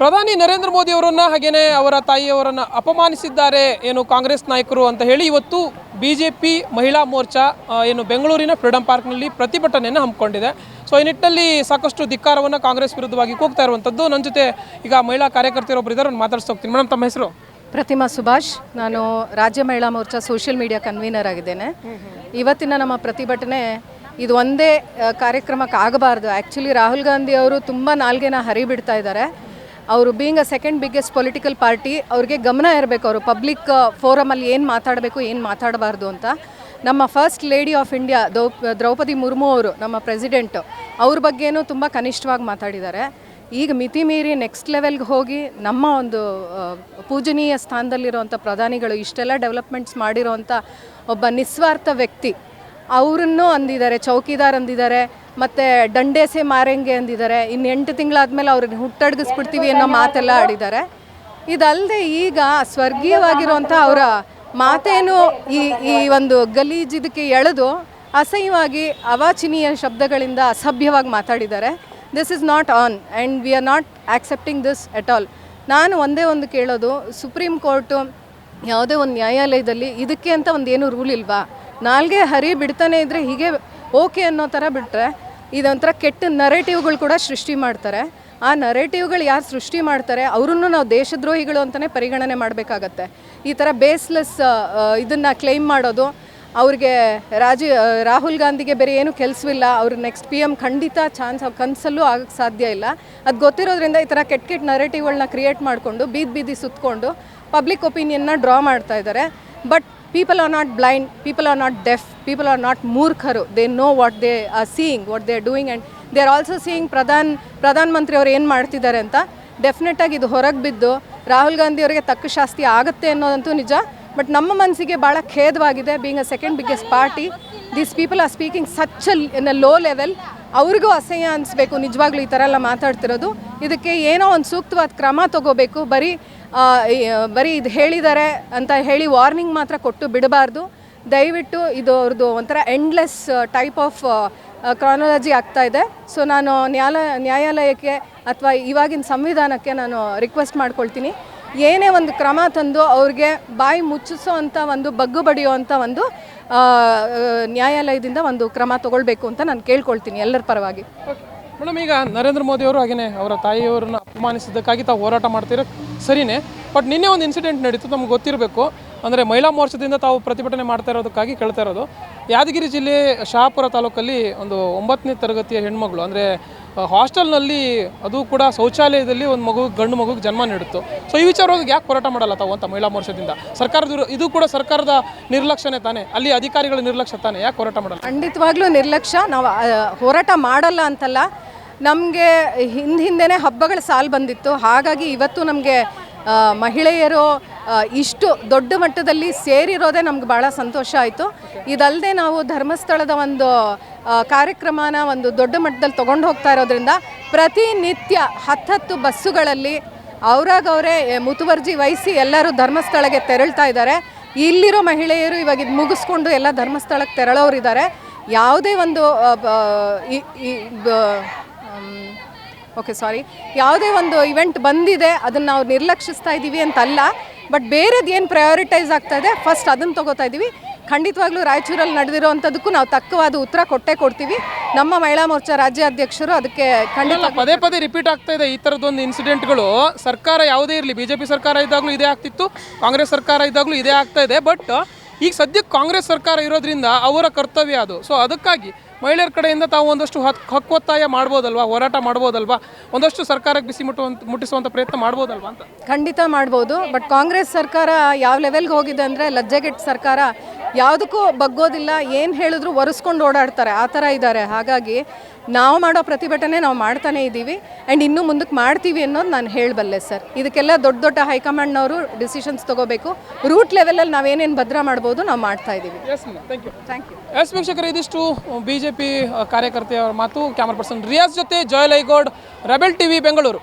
ಪ್ರಧಾನಿ ನರೇಂದ್ರ ಮೋದಿ ಅವರನ್ನ ಹಾಗೇನೆ ಅವರ ತಾಯಿಯವರನ್ನ ಅಪಮಾನಿಸಿದ್ದಾರೆ ಏನು ಕಾಂಗ್ರೆಸ್ ನಾಯಕರು ಅಂತ ಹೇಳಿ ಇವತ್ತು ಬಿಜೆಪಿ ಮಹಿಳಾ ಮೋರ್ಚಾ ಏನು ಬೆಂಗಳೂರಿನ ಫ್ರೀಡಂ ಪಾರ್ಕ್ನಲ್ಲಿ ಪ್ರತಿಭಟನೆಯನ್ನು ಹಮ್ಮಿಕೊಂಡಿದೆ. ಸೊ, ಈ ನಿಟ್ಟಿನಲ್ಲಿ ಸಾಕಷ್ಟು ಧಿಕ್ಕಾರವನ್ನು ಕಾಂಗ್ರೆಸ್ ವಿರುದ್ಧವಾಗಿ ಕೂಗ್ತಾ ಇರುವಂಥದ್ದು ನನ್ನ ಜೊತೆ ಈಗ ಮಹಿಳಾ ಕಾರ್ಯಕರ್ತೆಯರೊಬ್ಬರು ಇದ್ದಾರೆ ಮಾತಾಡ್ಸ್ತಾ ಹೋಗ್ತೀನಿ. ಮೇಡಮ್, ತಮ್ಮ ಹೆಸರು? ಪ್ರತಿಮಾ ಸುಭಾಷ್. ನಾನು ರಾಜ್ಯ ಮಹಿಳಾ ಮೋರ್ಚಾ ಸೋಷಿಯಲ್ ಮೀಡಿಯಾ ಕನ್ವೀನರ್ ಆಗಿದ್ದೇನೆ. ಇವತ್ತಿನ ನಮ್ಮ ಪ್ರತಿಭಟನೆ ಇದು ಒಂದೇ ಕಾರ್ಯಕ್ರಮಕ್ಕೆ ಆಗಬಾರ್ದು ಆ್ಯಕ್ಚುಲಿ ರಾಹುಲ್ ಗಾಂಧಿ ಅವರು ತುಂಬ ನಾಲ್ಗೆನ ಹರಿಬಿಡ್ತಾ ಇದ್ದಾರೆ. ಅವರು being a second biggest political party ಅವ್ರಿಗೆ ಗಮನ ಇರಬೇಕು ಅವರು. ಪಬ್ಲಿಕ್ ಫೋರಮಲ್ಲಿ ಏನು ಮಾತಾಡಬೇಕು ಏನು ಮಾತಾಡಬಾರ್ದು ಅಂತ. ನಮ್ಮ ಫಸ್ಟ್ ಲೇಡಿ ಆಫ್ ಇಂಡಿಯಾ ದೌ ದ್ರೌಪದಿ ಮುರ್ಮು ಅವರು ನಮ್ಮ ಪ್ರೆಸಿಡೆಂಟು ಅವ್ರ ಬಗ್ಗೆನೂ ತುಂಬ ಕನಿಷ್ಠವಾಗಿ ಮಾತಾಡಿದ್ದಾರೆ. ಈಗ ಮಿತಿ ಮೀರಿ ನೆಕ್ಸ್ಟ್ ಲೆವೆಲ್ಗೆ ಹೋಗಿ ನಮ್ಮ ಒಂದು ಆ, ಪೂಜನೀಯ ಸ್ಥಾನದಲ್ಲಿರುವಂಥ ಪ್ರಧಾನಿಗಳು ಇಷ್ಟೆಲ್ಲ ಡೆವಲಪ್ಮೆಂಟ್ಸ್ ಮಾಡಿರೋವಂಥ ಒಬ್ಬ ನಿಸ್ವಾರ್ಥ ವ್ಯಕ್ತಿ ಅವರನ್ನು ಅಂದಿದ್ದಾರೆ ಚೌಕಿದಾರ್ ಅಂದಿದ್ದಾರೆ. ಮತ್ತು ದಂಡೇಸೆ ಮಾರಂಗೆ ಅಂದಿದ್ದಾರೆ. ಇನ್ನು ಎಂಟು ತಿಂಗಳಾದ್ಮೇಲೆ ಅವ್ರಿಗೆ ಹುಟ್ಟಡಗಿಸ್ಬಿಡ್ತೀವಿ ಅನ್ನೋ ಮಾತೆಲ್ಲ ಆಡಿದ್ದಾರೆ. ಇದಲ್ಲದೆ ಈಗ ಸ್ವರ್ಗೀಯವಾಗಿರುವಂಥ ಅವರ ಮಾತೇನು ಈ ಈ ಒಂದು ಗಲೀಜಿದಕ್ಕೆ ಎಳೆದು ಅಸಹ್ಯವಾಗಿ ಅವಾಚಿನೀಯ ಶಬ್ದಗಳಿಂದ ಅಸಭ್ಯವಾಗಿ ಮಾತಾಡಿದ್ದಾರೆ. This is not on and we are not accepting this at all ನಾನು ಒಂದೇ ಒಂದು ಕೇಳೋದು ಸುಪ್ರೀಂ ಕೋರ್ಟು ಯಾವುದೇ ಒಂದು ನ್ಯಾಯಾಲಯದಲ್ಲಿ ಇದಕ್ಕೆ ಅಂತ ಒಂದು ಏನು ರೂಲ್ ಇಲ್ವಾ? ನಾಲ್ಗೆ ಹರಿ ಬಿಡ್ತಾನೆ ಇದ್ದರೆ ಹೀಗೆ ಓಕೆ ಅನ್ನೋ ಥರ ಬಿಟ್ಟರೆ ಇದೊಂಥರ ಕೆಟ್ಟ ನರೇಟಿವ್ಗಳು ಕೂಡ ಸೃಷ್ಟಿ ಮಾಡ್ತಾರೆ. ಆ ನರೇಟಿವ್ಗಳು ಯಾರು ಸೃಷ್ಟಿ ಮಾಡ್ತಾರೆ, ಅವರನ್ನು ನಾವು ದೇಶದ್ರೋಹಿಗಳು ಅಂತಲೇ ಪರಿಗಣನೆ ಮಾಡಬೇಕಾಗತ್ತೆ. ಈ ಥರ ಬೇಸ್ಲೆಸ್ ಇದನ್ನು ಕ್ಲೈಮ್ ಮಾಡೋದು, ಅವ್ರಿಗೆ ರಾಜೀವ್ ರಾಹುಲ್ ಗಾಂಧಿಗೆ ಬೇರೆ ಏನು ಕೆಲಸವಿಲ್ಲ, ಅವ್ರು ನೆಕ್ಸ್ಟ್ ಪಿ ಎಂ ಖಂಡಿತ ಚಾನ್ಸ್ ಕನಸಲ್ಲೂ ಆಗಕ್ಕೆ ಸಾಧ್ಯ ಇಲ್ಲ. ಅದು ಗೊತ್ತಿರೋದ್ರಿಂದ ಈ ಥರ ಕೆಟ್ಟ ಕೆಟ್ಟ ನರೇಟಿವ್ಗಳನ್ನ ಕ್ರಿಯೇಟ್ ಮಾಡಿಕೊಂಡು, ಬೀದಿ ಬೀದಿ ಸುತ್ತಕೊಂಡು ಪಬ್ಲಿಕ್ ಒಪಿನಿಯನ್ನ ಡ್ರಾ ಮಾಡ್ತಾ ಇದ್ದಾರೆ but people are not blind people are not deaf people are not ಮೂರ್ಖರು they know what they are seeing what they are doing and they are also seeing Pradhan ಪ್ರಧಾನ ಮಂತ್ರಿ ಅವರು ಏನು ಮಾಡ್ತಿದ್ದಾರೆ ಅಂತ. ಡೆಫಿನೆಟಾಗಿ ಇದು ಹೊರಗೆ ಬಿದ್ದು ರಾಹುಲ್ ಗಾಂಧಿ ಅವರಿಗೆ ತಕ್ಕ ಶಾಸ್ತಿ ಆಗುತ್ತೆ ಅನ್ನೋದಂತೂ ನಿಜ. ಬಟ್ ನಮ್ಮ ಮನಸ್ಸಿಗೆ ಭಾಳ ಖೇದವಾಗಿದೆ being a second biggest party these people are speaking such in a low level ಅವ್ರಿಗೂ ಅಸಹ್ಯ ಅನಿಸ್ಬೇಕು, ನಿಜವಾಗ್ಲೂ ಈ ಥರ ಎಲ್ಲ ಮಾತಾಡ್ತಿರೋದು. ಇದಕ್ಕೆ ಏನೋ ಒಂದು ಸೂಕ್ತವಾದ ಕ್ರಮ ತಗೋಬೇಕು. ಬರೀ ಬರೀ ಇದು ಹೇಳಿದ್ದಾರೆ ಅಂತ ಹೇಳಿ ವಾರ್ನಿಂಗ್ ಮಾತ್ರ ಕೊಟ್ಟು ಬಿಡಬಾರ್ದು. ದಯವಿಟ್ಟು ಇದು ಅವ್ರದ್ದು ಒಂಥರ ಎಂಡ್ಲೆಸ್ ಟೈಪ್ ಆಫ್ ಕ್ರಾನಾಲಜಿ ಆಗ್ತಾ ಇದೆ. ಸೊ ನಾನು ನ್ಯಾಯಾಲಯ ನ್ಯಾಯಾಲಯಕ್ಕೆ ಅಥವಾ ಇವಾಗಿನ ಸಂವಿಧಾನಕ್ಕೆ ನಾನು ರಿಕ್ವೆಸ್ಟ್ ಮಾಡ್ಕೊಳ್ತೀನಿ. ಏನೇ ಒಂದು ಕ್ರಮ ತಂದು ಅವ್ರಿಗೆ ಬಾಯಿ ಮುಚ್ಚಿಸೋ ಅಂಥ ಒಂದು, ಬಗ್ಗು ಬಡಿಯೋ ಅಂಥ ಒಂದು ನ್ಯಾಯಾಲಯದಿಂದ ಒಂದು ಕ್ರಮ ತಗೊಳ್ಬೇಕು ಅಂತ ನಾನು ಕೇಳ್ಕೊಳ್ತೀನಿ ಎಲ್ಲರ ಪರವಾಗಿ. ಮೇಡಮ್, ಈಗ ನರೇಂದ್ರ ಮೋದಿ ಅವರು ಹಾಗೆಯೇ ಅವರ ತಾಯಿಯವರನ್ನ ಅಪಮಾನಿಸಿದ್ದಕ್ಕಾಗಿ ತಾವು ಹೋರಾಟ ಮಾಡ್ತಿರೋ ಸರಿನೇ. ಬಟ್ ನಿನ್ನೆ ಒಂದು ಇನ್ಸಿಡೆಂಟ್ ನಡೀತು, ನಮ್ಗೆ ಗೊತ್ತಿರಬೇಕು. ಅಂದರೆ ಮಹಿಳಾ ಮೋರ್ಚಾದಿಂದ ತಾವು ಪ್ರತಿಭಟನೆ ಮಾಡ್ತಾ ಇರೋದಕ್ಕಾಗಿ ಕೇಳ್ತಾ ಇರೋದು. ಯಾದಗಿರಿ ಜಿಲ್ಲೆ ಶಹಾಪುರ ತಾಲೂಕಲ್ಲಿ ಒಂದು ಒಂಬತ್ತನೇ ತರಗತಿಯ ಹೆಣ್ಮಗಳು, ಅಂದರೆ ಹಾಸ್ಟೆಲ್ನಲ್ಲಿ ಅದು ಕೂಡ ಶೌಚಾಲಯದಲ್ಲಿ ಒಂದು ಮಗು, ಗಂಡು ಮಗುಗೆ ಜನ್ಮ ನೀಡುತ್ತು. ಸೊ ಈ ವಿಚಾರವಾಗಿ ಯಾಕೆ ಹೋರಾಟ ಮಾಡಲ್ಲ ತಾವು ಅಂತ ಮಹಿಳಾ ಮೋರ್ಚಾದಿಂದ? ಸರ್ಕಾರದ ಇದು ಕೂಡ ಸರ್ಕಾರದ ನಿರ್ಲಕ್ಷ್ಯನೇ ತಾನೇ? ಅಲ್ಲಿ ಅಧಿಕಾರಿಗಳ ನಿರ್ಲಕ್ಷ್ಯ ತಾನೇ? ಯಾಕೆ ಹೋರಾಟ ಮಾಡಲ್ಲ? ಖಂಡಿತವಾಗ್ಲೂ ನಿರ್ಲಕ್ಷ್ಯ. ನಾವು ಹೋರಾಟ ಮಾಡಲ್ಲ ಅಂತಲ್ಲ. ನಮಗೆ ಹಿಂದೆ ಹಿಂದೆನೇ ಹಬ್ಬಗಳ ಸಾಲು ಬಂದಿತ್ತು. ಹಾಗಾಗಿ ಇವತ್ತು ನಮಗೆ ಮಹಿಳೆಯರು ಇಷ್ಟು ದೊಡ್ಡ ಮಟ್ಟದಲ್ಲಿ ಸೇರಿರೋದೇ ನಮ್ಗೆ ಭಾಳ ಸಂತೋಷ ಆಯಿತು. ಇದಲ್ಲದೆ ನಾವು ಧರ್ಮಸ್ಥಳದ ಒಂದು ಕಾರ್ಯಕ್ರಮನ ಒಂದು ದೊಡ್ಡ ಮಟ್ಟದಲ್ಲಿ ತೊಗೊಂಡು ಹೋಗ್ತಾ ಇರೋದ್ರಿಂದ ಪ್ರತಿನಿತ್ಯ ಹತ್ತತ್ತು ಬಸ್ಸುಗಳಲ್ಲಿ ಅವ್ರಾಗ ಅವರೇ ಮುತುವರ್ಜಿ ವಹಿಸಿ ಎಲ್ಲರೂ ಧರ್ಮಸ್ಥಳಕ್ಕೆ ತೆರಳ್ತಾ ಇದ್ದಾರೆ. ಇಲ್ಲಿರೋ ಮಹಿಳೆಯರು ಇವಾಗ ಇದು ಮುಗಿಸ್ಕೊಂಡು ಎಲ್ಲ ಧರ್ಮಸ್ಥಳಕ್ಕೆ ತೆರಳೋರಿದ್ದಾರೆ ಯಾವುದೇ ಒಂದು ಓಕೆ, ಸಾರಿ. ಯಾವುದೇ ಒಂದು ಇವೆಂಟ್ ಬಂದಿದೆ, ಅದನ್ನು ನಾವು ನಿರ್ಲಕ್ಷಿಸ್ತಾ ಇದ್ದೀವಿ ಅಂತ ಅಲ್ಲ ಬಟ್ ಬೇರೆದು ಏನು ಪ್ರಯಾರಿಟೈಸ್ ಆಗ್ತಾ ಇದೆ ಫಸ್ಟ್ ಅದನ್ನು ತೊಗೋತಾ ಇದ್ದೀವಿ ಖಂಡಿತವಾಗ್ಲೂ ರಾಯಚೂರಲ್ಲಿ ನಡೆದಿರೋವಂಥದ್ದಕ್ಕೂ ನಾವು ತಕ್ಕವಾದ ಉತ್ತರ ಕೊಟ್ಟೇ ಕೊಡ್ತೀವಿ. ನಮ್ಮ ಮಹಿಳಾ ಮೋರ್ಚಾ ರಾಜ್ಯಾಧ್ಯಕ್ಷರು ಅದಕ್ಕೆ ಖಂಡಿತ ಪದೇ ಪದೇ ರಿಪೀಟ್ ಆಗ್ತಾ ಇದೆ ಈ ಥರದೊಂದು ಇನ್ಸಿಡೆಂಟ್ಗಳು ಸರ್ಕಾರ ಯಾವುದೇ ಇರಲಿ ಬಿ ಜೆ ಪಿ ಸರ್ಕಾರ ಇದ್ದಾಗಲೂ ಇದೇ ಆಗ್ತಿತ್ತು, ಕಾಂಗ್ರೆಸ್ ಸರ್ಕಾರ ಇದ್ದಾಗಲೂ ಇದೇ ಆಗ್ತಾ ಇದೆ ಬಟ್ ಈಗ ಸದ್ಯಕ್ಕೆ ಕಾಂಗ್ರೆಸ್ ಸರ್ಕಾರ ಇರೋದ್ರಿಂದ ಅವರ ಕರ್ತವ್ಯ ಅದು. ಸೊ ಅದಕ್ಕಾಗಿ ಮಹಿಳೆಯರ ಕಡೆಯಿಂದ ತಾವು ಒಂದಷ್ಟು ಹಕ್ ಹಕ್ಕೊತ್ತಾಯ ಮಾಡ್ಬೋದಲ್ವಾ? ಹೋರಾಟ ಮಾಡ್ಬೋದಲ್ವಾ? ಒಂದಷ್ಟು ಸರ್ಕಾರಕ್ಕೆ ಬಿಸಿ ಮುಟ್ಟುವಂತ ಮುಟ್ಟಿಸುವಂಥ ಪ್ರಯತ್ನ ಮಾಡ್ಬೋದಲ್ವಾ ಅಂತ? ಖಂಡಿತ ಮಾಡ್ಬೋದು. ಬಟ್ ಕಾಂಗ್ರೆಸ್ ಸರ್ಕಾರ ಯಾವ ಲೆವೆಲ್ಗೆ ಹೋಗಿದೆ ಅಂದರೆ ಲಜ್ಜೆಗೆಟ್ ಸರ್ಕಾರ ಯಾವುದಕ್ಕೂ ಬಗ್ಗೋದಿಲ್ಲ. ಏನು ಹೇಳಿದ್ರು ಒರೆಸ್ಕೊಂಡು ಓಡಾಡ್ತಾರೆ. ಆ ಥರ ಇದ್ದಾರೆ. ಹಾಗಾಗಿ ನಾವು ಮಾಡೋ ಪ್ರತಿಭಟನೆ ನಾವು ಮಾಡ್ತಾನೆ ಇದ್ದೀವಿ. ಆ್ಯಂಡ್ ಇನ್ನೂ ಮುಂದಕ್ಕೆ ಮಾಡ್ತೀವಿ ಅನ್ನೋದು ನಾನು ಹೇಳಬಲ್ಲೆ ಸರ್. ಇದಕ್ಕೆಲ್ಲ ದೊಡ್ಡ ದೊಡ್ಡ ಹೈಕಮಾಂಡ್ನವರು ಡಿಸಿಷನ್ಸ್ ತೊಗೋಬೇಕು. ರೂಟ್ ಲೆವೆಲಲ್ಲಿ ನಾವೇನೇನು ಭದ್ರ ಮಾಡ್ಬೋದು ನಾವು ಮಾಡ್ತಾ ಇದ್ದೀವಿ. Yes thank you thank you yes ವೀಕ್ಷಕರೇ ಇದಿಷ್ಟು ಬಿ ಜೆ ಪಿ ಕಾರ್ಯಕರ್ತೆಯವರ ಮಾತು ಕ್ಯಾಮರಾ ಪರ್ಸನ್ ರಿಯಾಜ್ ಜೊತೆ ಜಯಲೈಗೌಡ್ ರೆಬೆಲ್ ಟಿವಿ ಬೆಂಗಳೂರು